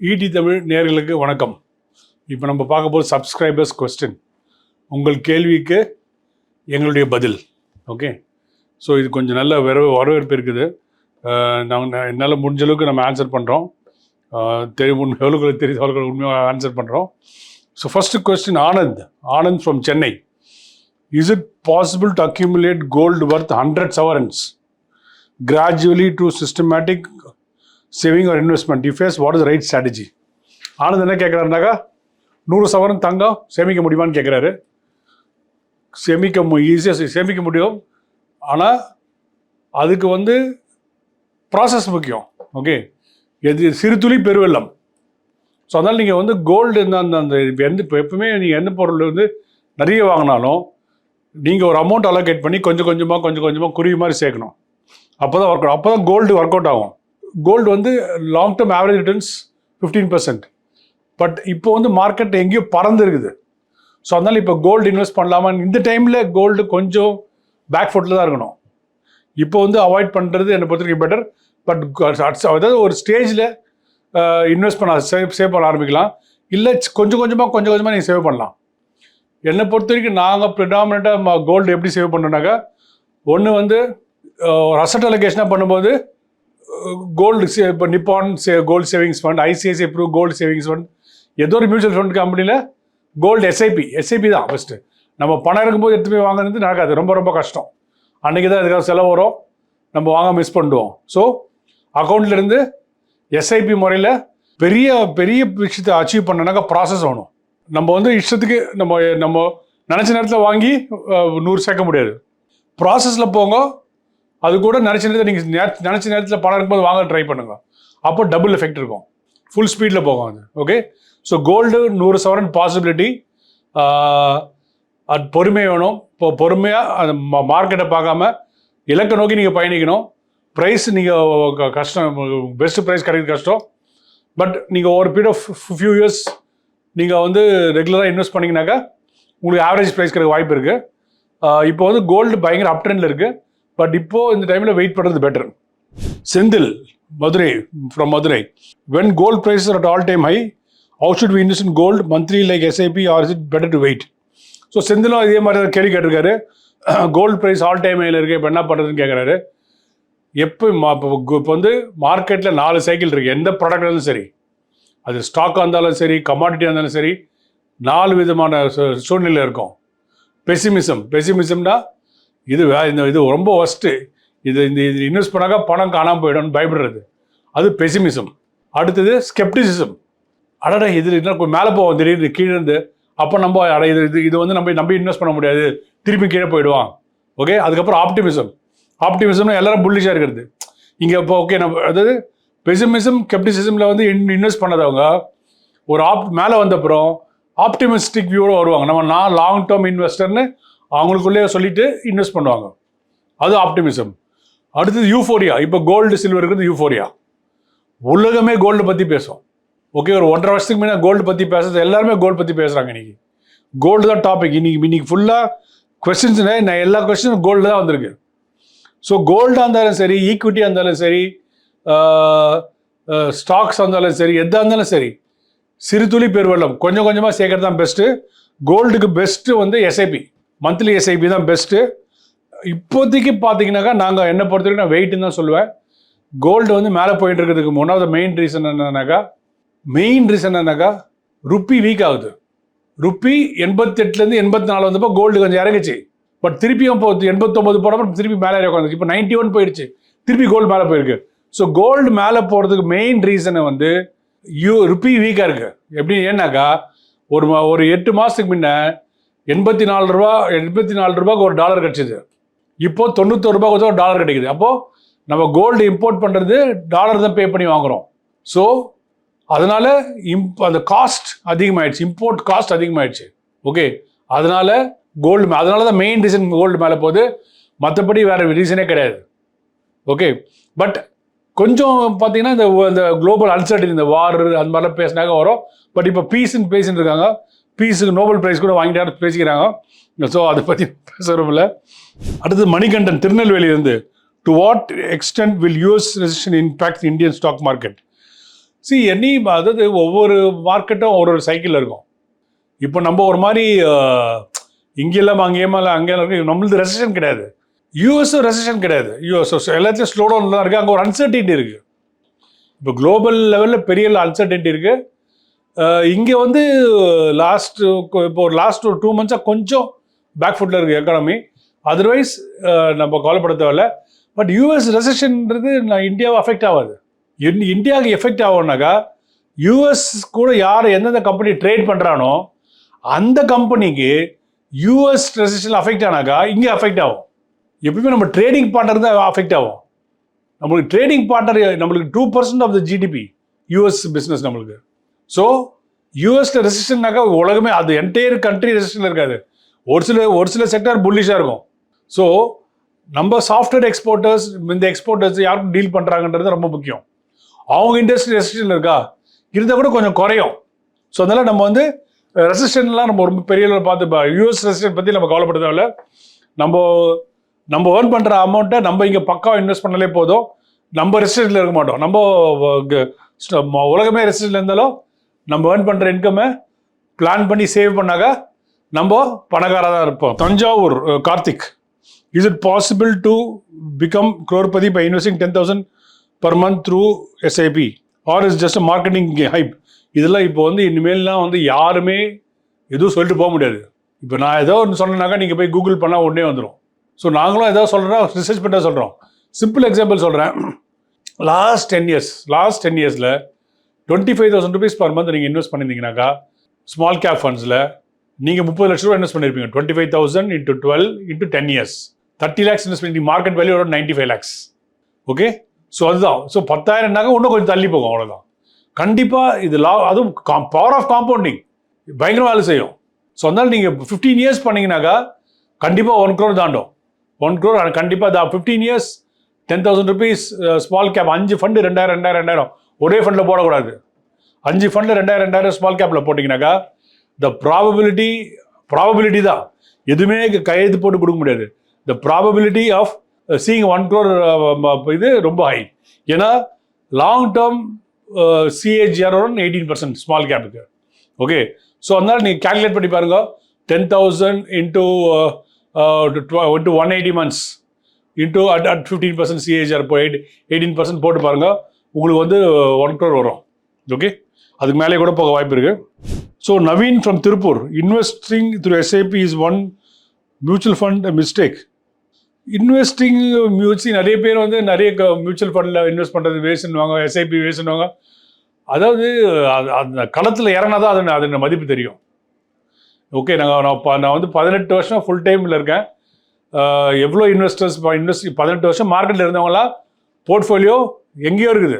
ED Tamil நேர்களுக்கு வணக்கம். இப்போ நம்ம பார்க்க போகிற சப்ஸ்கிரைபர்ஸ் கொஸ்டின் உங்கள் கேள்விக்கு எங்களுடைய பதில். ஓகே ஸோ இது கொஞ்சம் நல்ல வர வரவேற்பு இருக்குது. நாங்கள் என்னால் முடிஞ்ச அளவுக்கு நம்ம ஆன்சர் பண்ணுறோம் தெரியும் உண்மை எவ்வளோக்கு தெரியுது அவ்வளோ உண்மையாக ஆன்சர் பண்ணுறோம் so first question Anand. Anand from Chennai. Is it possible to accumulate gold worth hundred sovereigns gradually to systematic saving or investment டிஃபேஸ் what is right strategy Anand என்ன கேட்குறாருனாக்கா நூறு சவரன் தங்கம் சேமிக்க முடியுமான்னு கேட்குறாரு சேமிக்க மு ஈஸியாக சேமிக்க முடியும். ஆனால் அதுக்கு வந்து ப்ராசஸ் முக்கியம். ஓகே எது சிறு துளி பெருவெள்ளம் ஸோ அதனால் நீங்கள் வந்து கோல்டு இந்த அந்த அந்த இப்போ எந்த இப்போ எப்பவுமே நீங்கள் எந்த பொருள் வந்து நிறைய வாங்கினாலும் நீங்கள் ஒரு அமௌண்ட் அலோகேட் பண்ணி கொஞ்சம் கொஞ்சமாக கொஞ்சம் கொஞ்சமாக குருவி மாதிரி சேர்க்கணும். அப்போ தான் ஒர்க் அப்போ தான் கோல்டு ஒர்க் அவுட் ஆகும். கோல்டு வந்து long term average returns fifteen percent but இப்போ வந்து மார்க்கெட் எங்கேயோ பறந்து இருக்குது ஸோ அதனால் இப்போ கோல்டு இன்வெஸ்ட் பண்ணலாமா? இந்த டைமில் கோல்டு கொஞ்சம் பேக் ஃபுட்டில் தான் இருக்கணும். இப்போ வந்து அவாய்ட் பண்ணுறது என்னை பொறுத்த வரைக்கும் பெட்டர் பட் அதாவது ஒரு ஸ்டேஜில் இன்வெஸ்ட் பண்ண சேவ் சேவ் பண்ண ஆரம்பிக்கலாம். இல்லை கொஞ்சம் கொஞ்சமாக கொஞ்சம் கொஞ்சமாக நீங்கள் சேவ் பண்ணலாம். என்னை பொறுத்த வரைக்கும் நாங்கள் ப்ரிடாமினாக கோல்டு எப்படி சேவ் பண்ணோன்னாக்கா ஒன்று வந்து ஒரு அசட் அலோகேஷனாக பண்ணும்போது கோல்டு சே இப்போ Nippon say gold savings fund ICICI pru gold savings fund ஏதோ ஒரு மியூச்சுவல் ஃபண்ட் கம்பெனியில் கோல்டு எஸ்ஐபி எஸ்ஐபி தான் ஃபஸ்ட்டு நம்ம பணம் இருக்கும்போது எடுத்து போய் வாங்குறது நடக்காது ரொம்ப ரொம்ப கஷ்டம். அன்றைக்கி தான் இதுக்காக செலவு வரும்? நம்ம வாங்க மிஸ் பண்ணிடுவோம் ஸோ அக்கௌண்ட்லேருந்து எஸ்ஐபி முறையில் பெரிய பெரிய விஷயத்தை அச்சீவ் பண்ணனாக்கா ப்ராசஸ் ஆகணும் நம்ம வந்து இஷ்டத்துக்கு நம்ம நம்ம நினச்ச நேரத்தில் வாங்கி நூறு சேர்க்க முடியாது. ப்ராசஸில் போங்க அது கூட நினச்ச நேரத்தில் நீங்கள் நினச்ச நேரத்தில் பணம் இருக்கும்போது வாங்க ட்ரை பண்ணுங்க. அப்போ டபுள் எஃபெக்ட் இருக்கும். ஃபுல் ஸ்பீடில் போகும் அது. ஓகே ஸோ கோல்டு நூறு சவரன் பாசிபிலிட்டி அது பொறுமை வேணும். இப்போ பொறுமையாக அந்த மார்க்கெட்டை பார்க்காம இலக்கை நோக்கி நீங்கள் பயணிக்கணும். ப்ரைஸ் நீங்கள் கஷ்டம் பெஸ்ட் ப்ரைஸ் கிடைக்கிறது கஷ்டம். பட் நீங்கள் ஒரு பீரியட் ஆஃப் ஃபியூ இயர்ஸ் நீங்கள் வந்து ரெகுலராக இன்வெஸ்ட் பண்ணிங்கனாக்கா உங்களுக்கு ஆவரேஜ் ப்ரைஸ் கிடைக்க வாய்ப்பு இருக்குது இப்போ வந்து கோல்டு பயங்கர அப் ட்ரெண்டில் இருக்குது பட் இப்போது இந்த டைமில் வெயிட் பண்ணுறது better Senthil Madurai from Madurai when gold price at all time high how should we invest in gold monthly like SIP or is it better to wait so செந்திலும் இதே மாதிரி கேள்வி கேட்டிருக்காரு. கோல்டு ப்ரைஸ் ஆல் டைம் ஹையில் இருக்குது இப்போ என்ன பண்ணுறதுன்னு கேட்குறாரு எப்போ இப்போ இப்போ வந்து மார்க்கெட்டில் நாலு சைக்கிள் இருக்குது எந்த ப்ராடக்ட் இருந்தாலும் சரி. அது ஸ்டாக்காக இருந்தாலும் சரி கமாடிட்டியாக இருந்தாலும் சரி நாலு விதமான சூழ்நிலை இருக்கும். பெசிமிசம் பெசிமிசம்னா இது இந்த இது ரொம்ப ஒஸ்ட்டு இது இந்த இது இன்வெஸ்ட் பண்ணாக்கா பணம் காணாமல் போயிடும்னு பயப்படுறது. அது பெசிமிசம் அடுத்தது ஸ்கெப்டிசிசம் அடடா இது இன்னும் கொஞ்சம் மேலே போவோம் திடீர்னு கீழே இருந்து. அப்போ நம்ம அட இது இது இது வந்து நம்ம நம்பி இன்வெஸ்ட் பண்ண முடியாது. திருப்பி கீழே போயிடுவான். ஓகே அதுக்கப்புறம் ஆப்டிமிசம் ஆப்டிமிசம்னா எல்லாரும் புல்லிஷாக இருக்கிறது. இங்கே இப்போ ஓகே நம்ம அதாவது பெசிமிசம் கெப்டிசிசமில் வந்து இன் இன்வெஸ்ட் பண்ணதவங்க ஒரு ஆப் மேலே வந்தப்புறம் ஆப்டிமிஸ்டிக் வியூவோட வருவாங்க. நம்ம நான் லாங் டேர்ம் இன்வெஸ்டர்னு அவங்களுக்குள்ளே சொல்லிட்டு இன்வெஸ்ட் பண்ணுவாங்க. அது ஆப்டிமிசம் அடுத்தது யூஃபோரியா இப்போ கோல்டு சில்வர் இருக்கிறது யூஃபோரியா உலகமே கோல்டு பற்றி பேசும். ஓகே ஒரு ஒன்றரை வருஷத்துக்கு முன்னாடி கோல்டு பற்றி பேசுறது எல்லாருமே கோல்டு பற்றி பேசுகிறாங்க இன்னைக்கு. கோல்டு தான் டாபிக் இன்னைக்கு இன்னைக்கு ஃபுல்லாக கொஸ்டின்ஸ் நான் எல்லா கொஸ்டினும் கோல்டு தான் வந்திருக்கு. ஸோ கோல்டாக இருந்தாலும் சரி ஈக்விட்டியாக இருந்தாலும் சரி ஸ்டாக்ஸ் இருந்தாலும் சரி எதாக இருந்தாலும் சரி சிறு துளி பெருவெள்ளம் கொஞ்சம் கொஞ்சமாக சேர்க்கறது தான் பெஸ்ட்டு கோல்டுக்கு பெஸ்ட்டு வந்து எஸ்ஐபி மந்த்லி எஸ்ஐபி தான் பெஸ்ட்டு இப்போதைக்கு பார்த்தீங்கன்னாக்கா நாங்கள் என்னை பொறுத்த வரைக்கும் நான் வெயிட்டுன்னு தான் சொல்லுவேன். கோல்டு வந்து மேலே போயிட்டு இருக்கிறதுக்கு one of the main reason என்னன்னாக்கா மெயின் ரீசன் என்னன்னாக்கா ருப்பி வீக் ஆகுது. ருப்பி எண்பத்தெட்டுலேருந்து எண்பத்தி நாலு வந்தப்போ கோல்டு கொஞ்சம் இறங்குச்சு. பட் திருப்பியும் போகுது எண்பத்தொம்பது போனப்போ திருப்பி மேலே உட்காந்துச்சு இப்போ நைன்டி ஒன் போயிடுச்சு. திருப்பி கோல்டு மேலே போயிருக்கு. ஸோ கோல்டு மேலே போகிறதுக்கு மெயின் ரீசனை வந்து யூ ருப்பி வீக்காக இருக்குது எப்படி? ஏன்னாக்கா ஒரு மா- ஒரு எட்டு மாதத்துக்கு முன்ன எண்பத்தி நாலு ரூபா எண்பத்தி நாலு ரூபாய்க்கு ஒரு டாலர் கிடச்சிது. இப்போ தொண்ணூத்தொரு ரூபா கொடுத்தா ஒரு டாலர் கிடைக்குது. அப்போது நம்ம கோல்டு இம்போர்ட் பண்ணுறது டாலர் தான் பே பண்ணி வாங்குறோம். ஸோ அதனால் இம்ப் அந்த காஸ்ட் அதிகமாயிடுச்சு. இம்போர்ட் காஸ்ட் அதிகமாகிடுச்சு ஓகே அதனால் கோல்டு அதனால தான் மெயின் ரீசன் கோல்டு மேலே போகுது. மற்றபடி வேறு ரீசனே கிடையாது. ஓகே பட் கொஞ்சம் பார்த்தீங்கன்னா இந்த இந்த குளோபல் அன்சர்டின் இந்த வார் அந்த மாதிரிலாம் பேசினாக்க வரும். பட் இப்போ பீஸ்ன்னு பேசின்னு இருக்காங்க. பீஸுக்கு நோபல் பிரைஸ் கூட வாங்கிட்டாரு பேசிக்கிறாங்க. ஸோ அதை பற்றி பேசுகிறோம்ல அடுத்து Manikandan திருநெல்வேலியிலிருந்து to what extent will US recession impact Indian stock market see any அதாவது ஒவ்வொரு மார்க்கெட்டும் ஒரு ஒரு சைக்கிளில் இருக்கும். இப்போ நம்ம ஒரு மாதிரி அஹ், இங்கெல்லாம் அங்கேயுமா இல்லை அங்கேயும் இருக்கு நம்மளது ரெசிஷன் கிடையாது. யூஎஸும் ரெசிஷன் கிடையாது. யூஎஸ் எல்லாத்தையும் ஸ்லோ டவுன் தான் இருக்குது அங்கே ஒரு அன்சர்டினிட்டி இருக்குது இப்போ குளோபல் லெவலில் பெரிய அன்சர்டினிட்டி இருக்குது இங்கே வந்து லாஸ்ட் இப்போ ஒரு லாஸ்ட் ஒரு டூ மந்த்ஸாக கொஞ்சம் பேக் ஃபுட்டில் இருக்குது எக்கானமி அதர்வைஸ் நம்ம கவலைப்பட தேவையில்ல. பட் யூஎஸ் ரெசஷன்ன்றது நான் இந்தியாவை அஃபெக்ட் ஆகாது. இந் இந்தியாவுக்கு எஃபெக்ட் ஆகும்னாக்கா யூஎஸ் கூட யார் எந்தெந்த கம்பெனி ட்ரேட் பண்ணுறானோ அந்த கம்பெனிக்கு யூஎஸ் ரெசிஷன் அஃபெக்ட் ஆனாக்கா இங்கே அஃபெக்ட் ஆகும். எப்பவுமே நம்ம ட்ரேடிங் பார்ட்னர் தான் அஃபெக்ட் ஆகும். நம்மளுக்கு ட்ரேடிங் பார்ட்னர் நம்மளுக்கு two percent of the GDP US business நம்மளுக்கு. ஸோ யூஎஸ்ல ரெசிஸ்டன்னாக்கா உலகமே அது என்டையர் கண்ட்ரி ரெசிஸ்டன் இருக்காது. ஒரு சில ஒரு சில செக்டர் புல்லிஷாக இருக்கும். ஸோ நம்ம சாஃப்ட்வேர் எக்ஸ்போர்ட்டர்ஸ் இந்த எக்ஸ்போர்ட்டர்ஸ் யாருக்கும் டீல் பண்ணுறாங்கன்றது ரொம்ப முக்கியம். அவங்க இண்டஸ்ட்ரி ரெசிஸ்டன் இருக்கா? இருந்தால் கூட கொஞ்சம் குறையும். ஸோ அதனால் நம்ம வந்து ரெசிஸ்டன்லாம் நம்ம ரொம்ப பெரிய அளவில் பார்த்து யூஎஸ் ரெசிஸ்டன் பற்றி நம்ம கவலைப்பட தேவையில்ல. நம்ம நம்ம ஏர்ன் பண்ணுற அமௌண்ட்டை நம்ம இங்கே பக்காவாக இன்வெஸ்ட் பண்ணாலே போதும். நம்ம ரெசிஸ்டன்ட்ல இருக்க மாட்டோம். நம்ம ஸ்ட- உலகமே ரெசிஸ்டன்ட்ல இருந்தாலும் நம்ம ஏர்ன் பண்ணுற இன்கம்மை பிளான் பண்ணி சேவ் பண்ணாக்கா நம்ம பணக்காராக தான் இருப்போம். Thanjavur Karthik. Is it possible to become crorepati by investing ten thousand per month through SIP or is just marketing hype இதெல்லாம் இப்போ வந்து இனிமேல்லாம் வந்து யாருமே எதுவும் சொல்லிட்டு போக முடியாது. இப்போ நான் ஏதோ ஒன்று சொன்னேனாக்கா நீங்கள் போய் கூகுள் பண்ணால் உடனே வந்துடும் ஸோ நாங்களும் ஏதோ சொல்கிறோம் ரிசர்ச் பண்ண சொல்கிறோம் சிம்பிள் எக்ஸாம்பிள் சொல்கிறேன் last ten years last ten இயர்ஸில் twenty five thousand rupees per month நீங்கள் இன்வெஸ்ட் பண்ணியிருந்தீங்கனாக்கா ஸ்மால் கேப் ஃபண்ட்ஸில் நீங்கள் முப்பது லட்ச ரூபா இன்வெஸ்ட் பண்ணியிருப்பீங்க twenty five thousand into twelve into ten years thirty lakhs invest பண்ணி மார்க்கெட் வேல்யூ ஒரு ninety five lakhs okay so அதுதான். ஸோ பத்தாயிரம்னாக்க இன்னும் கொஞ்சம் தள்ளி போகும் அவ்வளோதான் கண்டிப்பாக இது லா அதுவும் காம் பவர் ஆஃப் காம்பவுண்டிங் பயங்கர வேலை செய்யும். ஸோ அதனால் நீங்கள் ஃபிஃப்டீன் இயர்ஸ் பண்ணீங்கன்னாக்கா கண்டிப்பாக ஒன் க்ரோர் தாண்டும். ஒன் க்ரோர் கண்டிப்பாக தான் fifteen years ten thousand rupees small cap அஞ்சு ஃபண்டு ரெண்டாயிரம் ரெண்டாயிரம் ரெண்டாயிரம். ஒரே ஃபண்டில் போடக்கூடாது. அஞ்சு ஃபண்டில் ரெண்டாயிரம் ரெண்டாயிரம் ஸ்மால் கேப்பில் போட்டிங்கனாக்கா த ப்ராபபிலிட்டி ப்ராபபிலிட்டி தான். எதுவுமே கையெழுத்து போட்டு கொடுக்க முடியாது. The probability of seeing one crore இது ரொம்ப ஹை ஏன்னா long term CAGR eighteen percent small கேப்புக்கு okay so அதனால் நீங்கள் கேல்குலேட் பண்ணி பாருங்க. Ten thousand into into one eighty months into at at fifteen percent CAGR போய் எயிட் எயிட்டீன் பர்சன்ட் போட்டு பாருங்கள் உங்களுக்கு வந்து ஒன் க்ரோர் வரும். ஓகே அதுக்கு மேலே கூட போக வாய்ப்பு இருக்குது so Naveen from Tiruppur investing through SIP is one mutual fund mistake investing மியூச்சி நிறைய பேர் வந்து நிறைய மியூச்சுவல் ஃபண்டில் இன்வெஸ்ட் பண்ணுறது வேஸ்ட்னுவாங்க எஸ்ஐபி வேஸ்ட்னுவாங்க அதாவது அது- அந்த களத்தில் இறங்கினா தான் அது அதோட மதிப்பு தெரியும். ஓகே நாங்கள் நான் ப- நான் வந்து பதினெட்டு வருஷம் ஃபுல் டைமில் இருக்கேன். எவ்வளோ இன்வெஸ்டர்ஸ் இன்வெஸ்ட் பதினெட்டு வருஷம் மார்க்கெட்டில் இருந்தவங்களாம் போர்ட்ஃபோலியோ எங்கேயோ இருக்குது.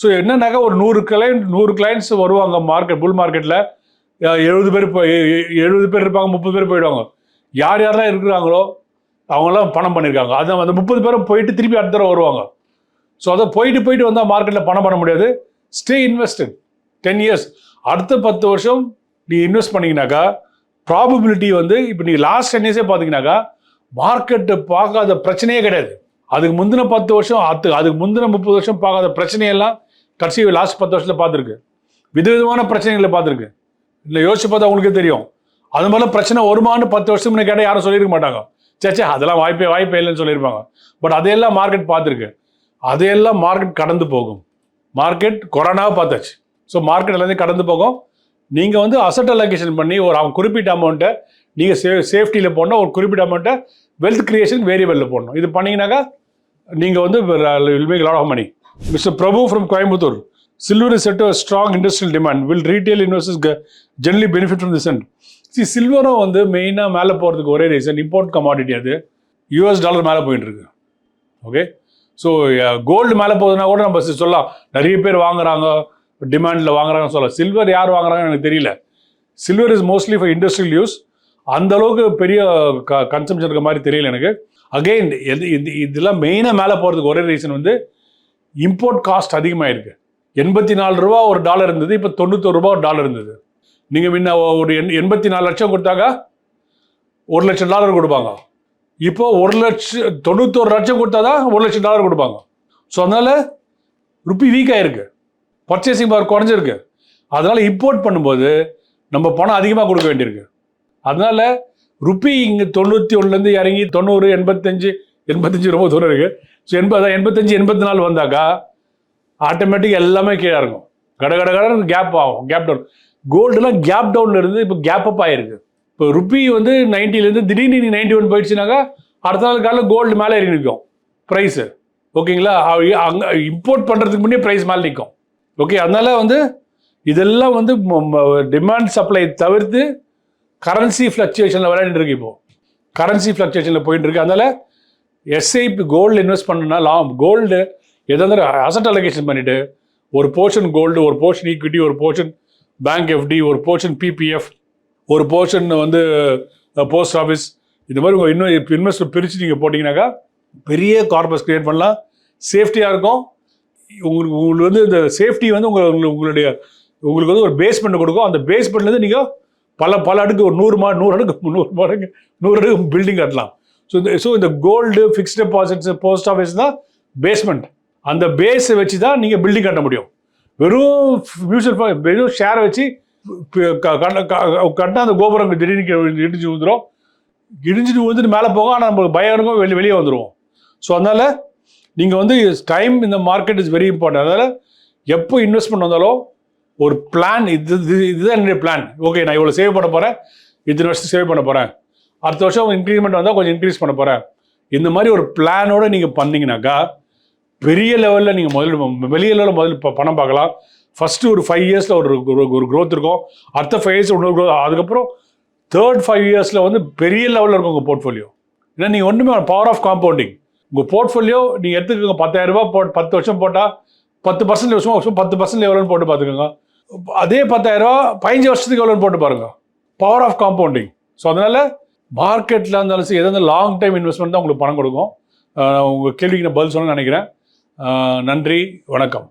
ஸோ என்னன்னாக்கா ஒரு நூறு கிளைண்ட் நூறு கிளைண்ட்ஸ் வருவாங்க மார்க்கெட் புல் மார்க்கெட்டில் எழுபது பேர் இப்போ எழுபது பேர் இருப்பாங்க முப்பது பேர் போயிடுவாங்க. யார் யாரெல்லாம் இருக்கிறாங்களோ அவங்களாம் பணம் பண்ணியிருக்காங்க. அது அந்த முப்பது பேரும் போயிட்டு திருப்பி அடுத்த தடவை வருவாங்க. ஸோ அதை போயிட்டு போயிட்டு வந்தால் மார்க்கெட்டில் பணம் பண்ண முடியாது. ஸ்டே இன்வெஸ்டட் டென் இயர்ஸ் அடுத்த பத்து வருஷம் நீ இன்வெஸ்ட் பண்ணீங்கன்னாக்கா ப்ராபபிலிட்டி வந்து இப்போ நீங்கள் லாஸ்ட் டென் இயர்ஸே பார்த்தீங்கன்னாக்கா மார்க்கெட்டு பார்க்காத பிரச்சனையே கிடையாது. அதுக்கு முந்தின பத்து வருஷம் அது அதுக்கு முந்தின முப்பது வருஷம் பார்க்காத பிரச்சனையெல்லாம் கடைசி லாஸ்ட் பத்து வருஷத்தில் பார்த்துருக்கு. விதவிதமான பிரச்சனைகளை பார்த்துருக்கு. இல்லை யோசிச்சு பார்த்தா உங்களுக்கே தெரியும். அது மாதிரிலாம் பிரச்சனை வருமானு பத்து வருஷம் கேட்டால் யாரும் சொல்லியிருக்க மாட்டாங்க. சேச்சே அதெல்லாம் வாய்ப்பே வாய்ப்பே இல்லைன்னு சொல்லியிருப்பாங்க. பட் அதையெல்லாம் மார்க்கெட் பார்த்துருக்கு. அதையெல்லாம் மார்க்கெட் கடந்து போகும். மார்க்கெட் கொரோனாவை பார்த்தாச்சு. ஸோ மார்க்கெட் எல்லாத்தையும் கடந்து போகும். நீங்கள் வந்து அசட் அலோகேஷன் பண்ணி ஒரு அவங்க குறிப்பிட்ட அமௌண்ட்டை நீங்கள் சே சேஃப்டியில் போனால் ஒரு குறிப்பிட்ட அமௌண்ட்டை வெல்த் கிரியேஷன் வேரியபிளில் போடணும். இது பண்ணீங்கன்னாக்கா நீங்கள் வந்து will make lot of money mister Prabhu from Coimbatore silver is set strong industrial demand will retail investors generally benefit from this and C சில்வரும் வந்து மெயினாக மேலே போகிறதுக்கு ஒரே ரீசன் இம்போர்ட் கமாடிட்டி அது யூஎஸ் டாலர் மேலே போயிட்டு இருக்கு ஓகே ஸோ கோல்டு மேலே போகுதுன்னா கூட நம்ம சொல்லலாம். நிறைய பேர் வாங்குறாங்க டிமாண்டில் வாங்குறாங்கன்னு சொல்லலாம். சில்வர் யார் வாங்குறாங்கன்னு எனக்கு தெரியல. Silver is mostly for industrial use அந்த அளவுக்கு பெரிய க கன்சம்ஷன் இருக்க மாதிரி தெரியல எனக்கு. அகெயின் எது இது இதெல்லாம் மெயினாக மேலே போகிறதுக்கு ஒரே ரீசன் வந்து இம்போர்ட் காஸ்ட் அதிகமாகிருக்கு எண்பத்தி நாலு ரூபா ஒரு டாலர் இருந்தது இப்போ தொண்ணூத்தொரு ரூபா ஒரு டாலர் இருந்தது. நீங்கள் முன்ன ஒரு எண் எண்பத்தி நாலு லட்சம் கொடுத்தாக்கா ஒரு லட்சம் டாலர் கொடுப்பாங்க. இப்போ ஒரு லட்சம் தொண்ணூத்தொரு லட்சம் கொடுத்தா தான் ஒரு லட்சம் டாலர் கொடுப்பாங்க. ஸோ அதனால் ருப்பி வீக் ஆகிருக்கு பர்ச்சேசிங் பவர் குறைஞ்சிருக்கு. அதனால் இம்போர்ட் பண்ணும்போது நம்ம பணம் அதிகமாக கொடுக்க வேண்டியிருக்கு. அதனால ருப்பி இங்கே தொண்ணூற்றி ஒன்றுலேருந்து இறங்கி தொண்ணூறு எண்பத்தஞ்சு எண்பத்தஞ்சு ரொம்ப தூரம் இருக்குது ஸோ எண்பது எண்பத்தஞ்சு எண்பத்தி நாலு வந்தாக்கா ஆட்டோமேட்டிக் எல்லாமே கீழே இருக்கும் கட கட கடன்னு கேப் ஆகும் கேப் டவுன் கோல்டுலாம் கேப் டவுனில் இருந்து இப்போ கேப் அப் ஆயிருக்கு. இப்போ ருப்பி வந்து நைன்டிலேருந்து திடீர்னு நீ நைன்டி ஒன் போயிடுச்சுனாக்கா அடுத்த நாள் காலையில் கோல்டு மேலே இறங்கி நிற்கும். ப்ரைஸு ஓகேங்களா? அங்கே இம்போர்ட் பண்ணுறதுக்கு முன்னே ப்ரைஸ் மேலே நிற்கும். ஓகே அதனால் வந்து இதெல்லாம் வந்து டிமாண்ட் சப்ளை தவிர்த்து கரன்சி ஃப்ளக்சுவேஷனில் விளையாண்டு இருக்கு இப்போ. கரன்சி ஃப்ளக்சுவேஷனில் போயிட்டு இருக்கு அதனால எஸ்ஐபி கோல்டு இன்வெஸ்ட் பண்ணணும்னா லாம் கோல்டு எதாவது அசட் அலோகேஷன் பண்ணிட்டு ஒரு போர்ஷன் கோல்டு ஒரு போர்ஷன் ஈக்விட்டி ஒரு போர்ஷன் பேங்க் எஃப்டி ஒரு போர்ஷன் பிபிஎஃப் ஒரு போர்ஷன் வந்து போஸ்ட் ஆஃபீஸ் இந்த மாதிரி உங்கள் இன்வெஸ்ட் இன்வெஸ்ட் பிரித்து நீங்கள் போட்டிங்கனாக்கா பெரிய கார்பஸ் க்ரியேட் பண்ணலாம். சேஃப்டியாக இருக்கும். உங்களுக்கு உங்களுக்கு வந்து இந்த சேஃப்டி வந்து உங்கள் உங்களுக்கு- உங்களுடைய உங்களுக்கு வந்து ஒரு பேஸ்மெண்ட் கொடுக்கும். அந்த பேஸ்மெண்ட்லேருந்து நீங்கள் பல பல அடுக்கு ஒரு நூறு மா நூறு அடுக்கு நூறு மடங்கு நூறு அடுக்கு பில்டிங் கட்டலாம். ஸோ இந்த ஸோ இந்த gold fixed deposits post office தான் பேஸ்மெண்ட் அந்த பேஸை வச்சு தான் நீங்கள் பில்டிங் கட்ட முடியும். வெறும் மியூச்சுவல் ஃபண்ட் வெறும் ஷேரை வச்சு க- கட்டினா அந்த கோபுரம் திடீர்னு இடிஞ்சு வந்துடும் இடிஞ்சிட்டு வந்துட்டு மேலே போகும் ஆனால் நம்மளுக்கு பயம் இருக்கும் வெளியே வெளியே வந்துடுவோம் ஸோ அதனால் நீங்கள் வந்து டைம் இந்த மார்க்கெட் இஸ் வெரி இம்பார்ட்டன்ட் அதனால் எப்போ இன்வெஸ்ட்மெண்ட் வந்தாலும் ஒரு பிளான் இது இது- இதுதான் என்னுடைய பிளான் ஓகே நான் இவ்வளோ சேவ் பண்ண போகிறேன் இத்தனை வருஷம் சேவ் பண்ண போகிறேன் அடுத்த வருஷம் இன்க்ரீமெண்ட் வந்தால் கொஞ்சம் இன்க்ரீஸ் பண்ண போகிறேன் இந்த மாதிரி ஒரு பிளானோட நீங்கள் பண்ணீங்கன்னாக்கா பெரிய லெவலில் நீங்கள் முதல்ல வெளிய லெவலில் முதல்ல பணம் பார்க்கலாம். ஃபஸ்ட்டு ஒரு ஃபைவ் இயர்ஸில் ஒரு ஒரு- க்ரோத் இருக்கும். அடுத்த ஃபைவ் இயர்ஸ் இன்னொரு க்ரோத் அதுக்கப்புறம் தேர்ட் ஃபைவ் இயர்ஸில் வந்து பெரிய லெவலில் இருக்கும் உங்கள் போர்ட்ஃபோலியோ ஏன்னா நீங்கள் ஒன்றுமே பவர் ஆஃப் காம்பவுண்டிங் உங்கள் போர்ட்ஃபோலியோ நீங்கள் எடுத்துக்கோங்க பத்தாயிரம் ரூபாய் போட் பத்து வருஷம் போட்டால் பத்து பர்சன்ட் வருஷம் வருஷம் பத்து பர்சன்ட் எவ்வளோன்னு போட்டு பார்த்துக்கோங்க. அதே பத்தாயிரம் ரூபா பதினஞ்சு வருஷத்துக்கு எவ்வளோன்னு போட்டு பாருங்க. பவர் ஆஃப் காம்பவுண்டிங் ஸோ அதனால் மார்க்கெட்டில் இருந்தாலும் சரி எதாவது லாங் டைம் இன்வெஸ்ட்மெண்ட் தான் உங்களுக்கு பணம் கொடுக்கும். உங்கள் கேள்விக்கு நான் பதில் சொல்லணும்னு நினைக்கிறேன். நன்றி வணக்கம்.